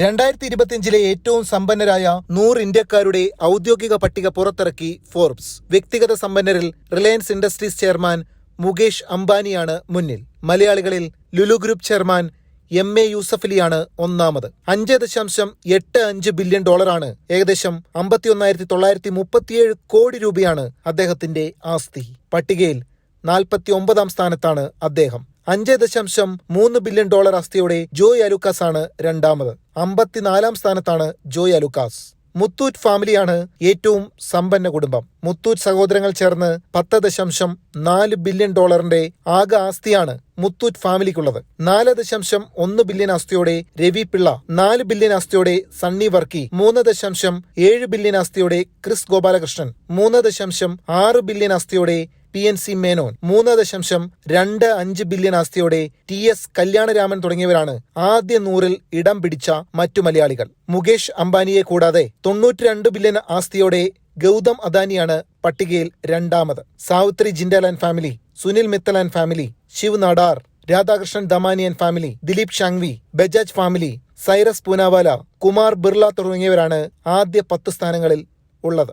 രണ്ടായിരത്തി ഇരുപത്തിയഞ്ചിലെ ഏറ്റവും സമ്പന്നരായ നൂറ് ഇന്ത്യക്കാരുടെ ഔദ്യോഗിക പട്ടിക പുറത്തിറക്കി ഫോർബ്സ് വ്യക്തിഗത സമ്പന്നരിൽ റിലയൻസ് ഇൻഡസ്ട്രീസ് ചെയർമാൻ മുകേഷ് അംബാനിയാണ് മുന്നിൽ. മലയാളികളിൽ Lulu group chairman M A യൂസഫലിയാണ് ഒന്നാമത്. അഞ്ച് ദശാംശം എട്ട് അഞ്ച് ബില്യൺ ഡോളറാണ് ഏകദേശം അമ്പത്തിയൊന്നായിരത്തി തൊള്ളായിരത്തി മുപ്പത്തിയേഴ് കോടി രൂപയാണ് അദ്ദേഹത്തിന്റെ ആസ്തി. പട്ടികയിൽ നാൽപ്പത്തി ഒമ്പതാം സ്ഥാനത്താണ് അദ്ദേഹം. അഞ്ച് ദശാംശം മൂന്ന് ബില്യൺ ഡോളർ ആസ്തിയോടെ ജോയ് അലുക്കാസ് ആണ് രണ്ടാമത്. അമ്പത്തിനാലാം സ്ഥാനത്താണ് ജോയ് അലുക്കാസ്. മുത്തൂറ്റ് ഫാമിലിയാണ് ഏറ്റവും സമ്പന്ന കുടുംബം. മുത്തൂറ്റ് സഹോദരങ്ങൾ ചേർന്ന് പത്ത് ദശാംശം നാല് ബില്യൺ ഡോളറിന്റെ ആകെ ആസ്തിയാണ് മുത്തൂറ്റ് ഫാമിലിക്കുള്ളത്. നാല് ദശാംശം ഒന്ന് ബില്യൺ ആസ്തിയോടെ രവി പിള്ള നാല് ബില്യൺ ആസ്തിയോടെ സണ്ണി വർക്കി മൂന്ന് ദശാംശം ഏഴ് ബില്യൺ ആസ്തിയോടെ ക്രിസ് ഗോപാലകൃഷ്ണൻ മൂന്ന് ദശാംശം ആറ് ബില്യൺ ആസ്തിയോടെ പി എൻ സി മേനോൻ. മൂന്ന് ദശാംശം രണ്ട് അഞ്ച് ബില്യൺ ആസ്തിയോടെ ടി എസ് കല്യാണരാമൻ തുടങ്ങിയവരാണ് ആദ്യ നൂറിൽ ഇടം പിടിച്ച മറ്റു മലയാളികൾ. മുകേഷ് അംബാനിയെ കൂടാതെ തൊണ്ണൂറ്റിരണ്ട് ബില്യൺ ആസ്തിയോടെ ഗൗതം അദാനിയാണ് പട്ടികയിൽ രണ്ടാമത്. Savitri Jindal and family Sunil Mittal and family Shiv Nadar Radhakrishnan Damani and family Dilip Shanghvi Bajaj family Cyrus Poonawalla Kumar Birla തുടങ്ങിയവരാണ് ആദ്യ പത്ത് സ്ഥാനങ്ങളിൽ ഉള്ളത്.